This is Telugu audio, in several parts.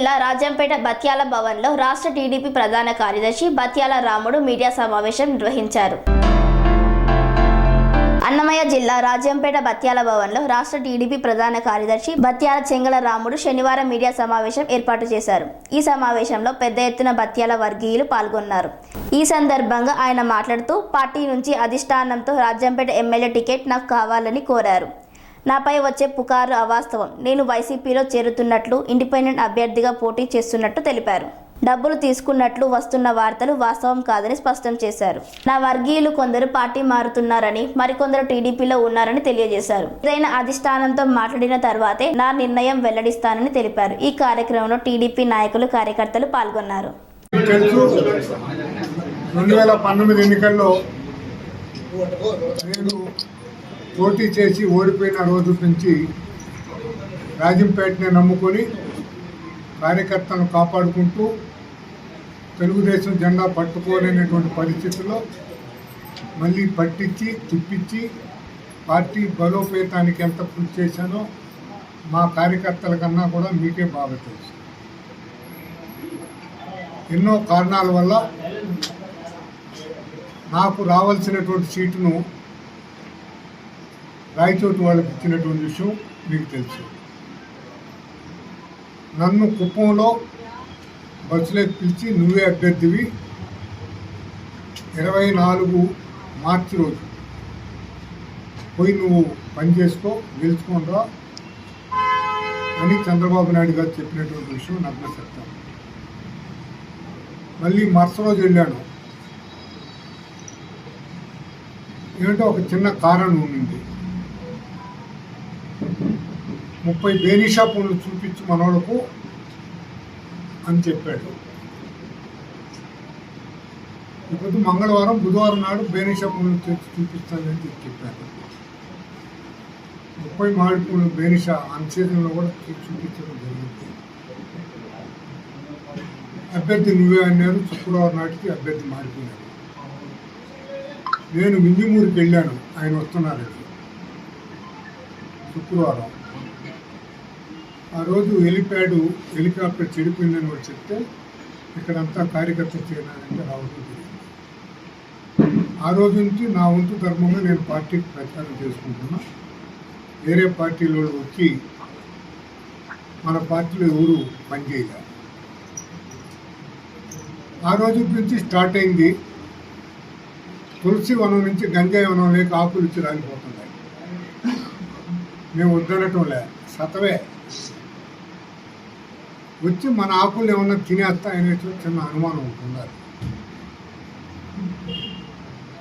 జిల్లా రాజంపేట బత్యాల భవన్లో రాష్ట్ర టీడీపీ ప్రధాన కార్యదర్శి బత్యాల రాముడు మీడియా సమావేశం నిర్వహించారు. అన్నమయ్య జిల్లా రాజంపేట బత్యాల భవన్లో రాష్ట్ర టీడీపీ ప్రధాన కార్యదర్శి బత్యాల చెంగల రాముడు శనివారం మీడియా సమావేశం ఏర్పాటు చేశారు. ఈ సమావేశంలో పెద్ద ఎత్తున బత్యాల వర్గీయులు పాల్గొన్నారు. ఈ సందర్భంగా ఆయన మాట్లాడుతూ పార్టీ నుంచి అధిష్టానంతో రాజంపేట ఎమ్మెల్యే టికెట్ నాకు కావాలని కోరారు. నాపై వచ్చే పుకారు అవాస్తవం. నేను వైసీపీలో చేరుతున్నట్లు ఇండిపెండెంట్ అభ్యర్థిగా పోటీ చేస్తున్నట్టు తెలిపారు. డబ్బులు తీసుకున్నట్లు వస్తున్న వార్తలు వాస్తవం కాదని స్పష్టం చేశారు. నా వర్గీయులు కొందరు పార్టీ మారుతున్నారని మరికొందరు టీడీపీలో ఉన్నారని తెలియజేశారు. ఏదైనా అధిష్టానంతో మాట్లాడిన తర్వాతే నా నిర్ణయం వెల్లడిస్తానని తెలిపారు. ఈ కార్యక్రమంలో టీడీపీ నాయకులు కార్యకర్తలు పాల్గొన్నారు. రెండు వేల పంతొమ్మిది ఎన్నికల్లో నేను పోటీ చేసి ఓడిపోయిన రోజు నుంచి రాజంపేటని నమ్ముకొని కార్యకర్తలను కాపాడుకుంటూ తెలుగుదేశం జెండా పట్టుకోలేనటువంటి పరిస్థితుల్లో మళ్ళీ పట్టించి తిప్పించి పార్టీ బలోపేతానికి ఎంత కృషి చేశానో మా కార్యకర్తల కన్నా కూడా మీకే బాగా తెలుసు. ఎన్నో కారణాల వల్ల నాకు రావాల్సినటువంటి సీటును రాయచోటి వాళ్ళకి ఇచ్చినటువంటి విషయం మీకు తెలుసు. నన్ను కుప్పంలో బస్సులోకి పిలిచి నువ్వే అభ్యర్థివి. ఇరవై నాలుగు మార్చి రోజు. పోయి నువ్వు పని చేసుకో గెలుచుకోనరా అని చంద్రబాబు నాయుడు గారు చెప్పినటువంటి విషయం నాకు చెప్తాను మళ్ళీ మరుసటి రోజు వెళ్ళాను. ఏమిటో ఒక చిన్న కారణం ఉండింది. ముప్పై బేనిషా పనులు చూపించు మనోళ్ళకు అని చెప్పాడు. ఇప్పుడు మంగళవారం బుధవారం నాడు బేనిషా పనులు తెచ్చి చూపిస్తానని చెప్పి చెప్పారు ముప్పై మామిడి పూలు బేనిషా అన్సీజన్లో కూడా చూపించడం జరిగింది. అభ్యర్థి నువ్వే అన్నారు శుక్రవారం నాటికి అభ్యర్థి మారిపోయారు నేను వింజమూరికి వెళ్ళాను ఆయన వస్తున్నారు శుక్రవారం. ఆ రోజు హెలిప్యాడ్ హెలికాప్టర్ చెడిపోయిందని కూడా చెప్తే ఇక్కడంతా కార్యకర్తలు చేరాలంటే రావడం ఆ రోజు నుంచి నా వంతు ధర్మంగా నేను పార్టీకి ప్రచారం చేసుకుంటున్నా. వేరే పార్టీలో వచ్చి మన పార్టీలో ఎవరు పనిచేయాలి. ఆ రోజు నుంచి స్టార్ట్ అయింది. తులసి వనం నుంచి గంజాయి వనం లేక ఆకులు ఇచ్చి రాలిపోతున్నాయి. మేము వద్దనటం లే సతవే వచ్చి మన ఆకులు ఏమన్నా తినేస్తాయనే చిన్న అనుమానం ఉంటున్నారు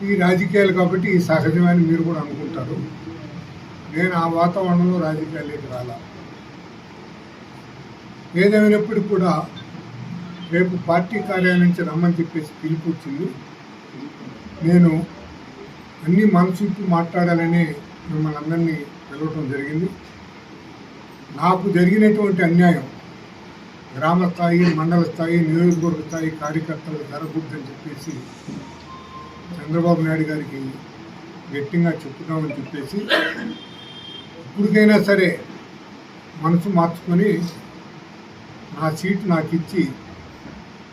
ఈ రాజకీయాలు కాబట్టి ఈ సహజమని మీరు కూడా అనుకుంటారు. నేను ఆ వాతావరణంలో రాజకీయాలకి రాలా. ఏదేమైనప్పటికీ కూడా రేపు పార్టీ కార్యాలయం నుంచి రమ్మని చెప్పేసి పిలుపు వచ్చింది నేను అన్ని మనసుకి మాట్లాడాలని మిమ్మల్ని అందరినీ పిలవటం జరిగింది. నాకు జరిగినటువంటి అన్యాయం గ్రామ స్థాయి మండల స్థాయి నియోజకవర్గ స్థాయి కార్యకర్తలకు జరగకూడదని చెప్పేసి చంద్రబాబు నాయుడు గారికి గట్టిగా చెప్తున్నామని చెప్పేసి ఇప్పటికైనా సరే మనసు మార్చుకొని నా సీటు నాకు ఇచ్చి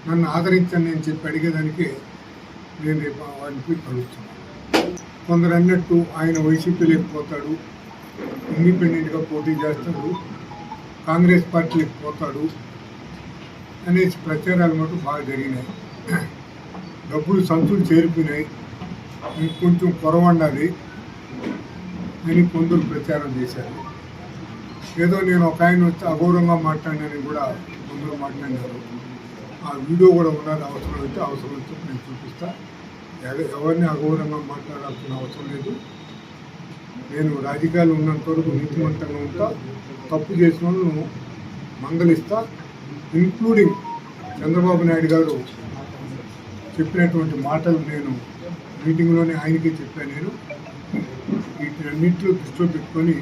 నన్ను ఆదరించండి అని చెప్పి అడిగేదానికి నేను రేపు వారికి కలుస్తున్నాను. కొందరు అన్నట్టు ఆయన వైసీపీ లేకపోతాడు ఇండిపెండెంట్గా పోటీ చేస్తాడు కాంగ్రెస్ పార్టీకి పోతాడు అనేసి ప్రచారాలు మటు బాగా జరిగినాయి. డబ్బులు సంచులు చేరిపోయినాయి. కొంచెం కొరవండాలి అని కొందరు ప్రచారం చేశారు. ఏదో నేను ఒక ఆయన వచ్చి అగౌరవంగా మాట్లాడినని కూడా కొందరు మాట్లాడినారు. ఆ వీడియో కూడా ఉన్నది అవసరం అయితే అవసరం వచ్చి నేను చూపిస్తా. ఎవరిని అగౌరవంగా మాట్లాడాల్సిన అవసరం లేదు. నేను రాజకీయాలు ఉన్నంత వరకు నీతిమంతంగా ఉంటా తప్పు చేసిన వాళ్ళను మందలిస్తా. ఇంక్లూడింగ్ చంద్రబాబు నాయుడు గారు చెప్పినటువంటి మాటలు నేను మీటింగ్లోనే ఆయనకే చెప్పాను నేను. వీటినన్నింటిలో దృష్టిలో పెట్టుకొని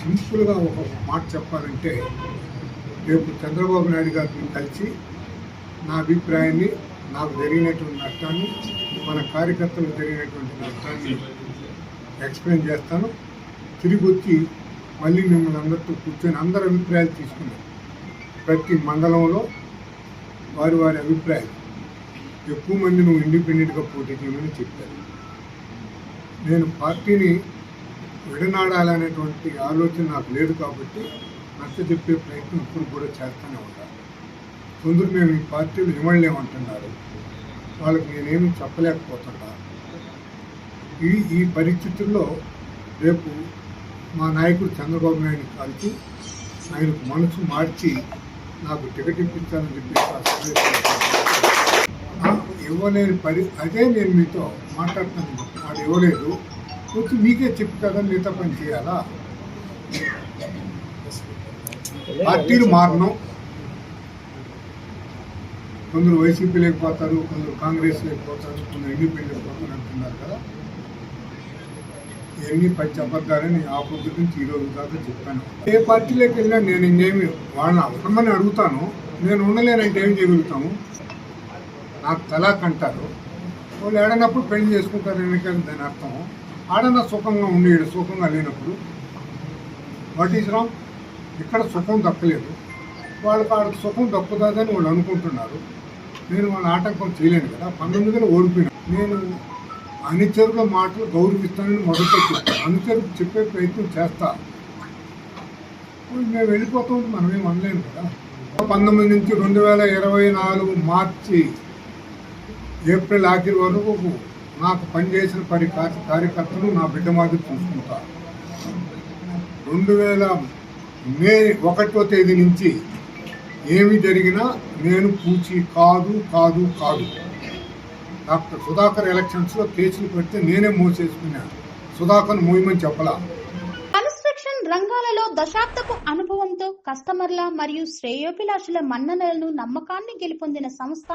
సింపుల్గా ఒక మాట చెప్పాలంటే రేపు చంద్రబాబు నాయుడు గారిని కలిసి నా అభిప్రాయాన్ని నాకు జరిగినటువంటి నష్టాన్ని మన కార్యకర్తలకు జరిగినటువంటి నష్టాన్ని ఎక్స్ప్లెయిన్ చేస్తాను. తిరిగి వచ్చి మళ్ళీ మిమ్మల్ని అందరితో కూర్చొని అందరి అభిప్రాయాలు తీసుకున్నాను ప్రతి మండలంలో వారి వారి అభిప్రాయం. ఎక్కువ మంది నువ్వు ఇండిపెండెంట్గా పోటీ చేయమని చెప్పారు. నేను పార్టీని విడనాడాలనేటువంటి ఆలోచన నాకు లేదు కాబట్టి నచ్చ చెప్పే ప్రయత్నం ఇప్పుడు కూడా చేస్తూనే ఉంటాను కొందరు మేము ఈ పార్టీలు ఇవ్వలేమంటున్నారు. వాళ్ళకి నేనేమి చెప్పలేకపోతున్నా. ఈ ఈ పరిస్థితుల్లో రేపు మా నాయకుడు చంద్రబాబు నాయుడు కలిసి ఆయనకు మనసు మార్చి నాకు టికెట్ ఇప్పించాలని చెప్పి ఇవ్వలేని పరి అదే నేను మీతో మాట్లాడుతాను వాడు ఇవ్వలేదు. కొంచెం మీకే చెప్పు కదా మీతో పని చేయాలా? పార్టీలు మారను. కొందరు వైసీపీ లేకపోతారు కొందరు కాంగ్రెస్ లేకపోతారు కొందరు ఇండిపెండెంట్ పోతారు అంటున్నారు కదా. ఎన్ని పచ్చి అబద్ధాలని ఆ పొద్దు నుంచి ఈ రోజు దాకా చెప్పాను. ఏ పార్టీలోకి వెళ్ళినా నేను ఇంకేమి వాళ్ళని అవసరమని అడుగుతాను. నేను ఉండలేనంటే ఏం చేయగలుగుతాము? నాకు తలాక్ అంటారు. వాళ్ళు ఏడనప్పుడు పెళ్ళి చేసుకుంటారు ఎన్నికలు దాని అర్థం. ఆడన సుఖంగా ఉండేడు సుఖంగా లేనప్పుడు వాట్ ఈస్ రాంగ్? ఇక్కడ సుఖం దక్కలేదు. వాళ్ళకి ఆడ సుఖం దక్కుతుందని వాళ్ళు అనుకుంటున్నారు. నేను వాళ్ళ ఆటంకం చేయలేను కదా. పంతొమ్మిదిలో ఓడిపోయినా. నేను అనుచరుల మాటలు గౌరవిస్తానని మొదట చెప్పాను చెప్పే ప్రయత్నం చేస్తా. మేము వెళ్ళిపోతాం మనమేం అనలేము కదా. పంతొమ్మిది నుంచి రెండు వేల ఇరవై నాలుగు మార్చి ఏప్రిల్ ఆఖరి వరకు నాకు పనిచేసిన పరి కార్యకర్తలు నా బిడ్డ మాదిరి చూసుకుంటారు రెండు వేల మే ఒకటో తేదీ నుంచి ఏమి జరిగినా నేను పూచి కాదు కాదు కాదు. డాక్టర్ సుధాకర్ ఎలక్షన్స్లో కేసులు పెడితే నేనే మూవ్ చేసుకున్నాను సుధాకర్ మూవ్మెంట్ చెప్పలా? కన్స్ట్రక్షన్ రంగాలలో దశాబ్దపు అనుభవంతో కస్టమర్ల మరియు శ్రేయోభిలాషుల మన్ననలను నమ్మకాన్ని గెలుపొందిన సంస్థ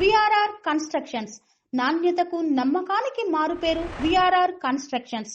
విఆర్ఆర్ కన్స్ట్రక్షన్స్. నాణ్యతకు నమ్మకానికి మారుపేరు VRR constructions.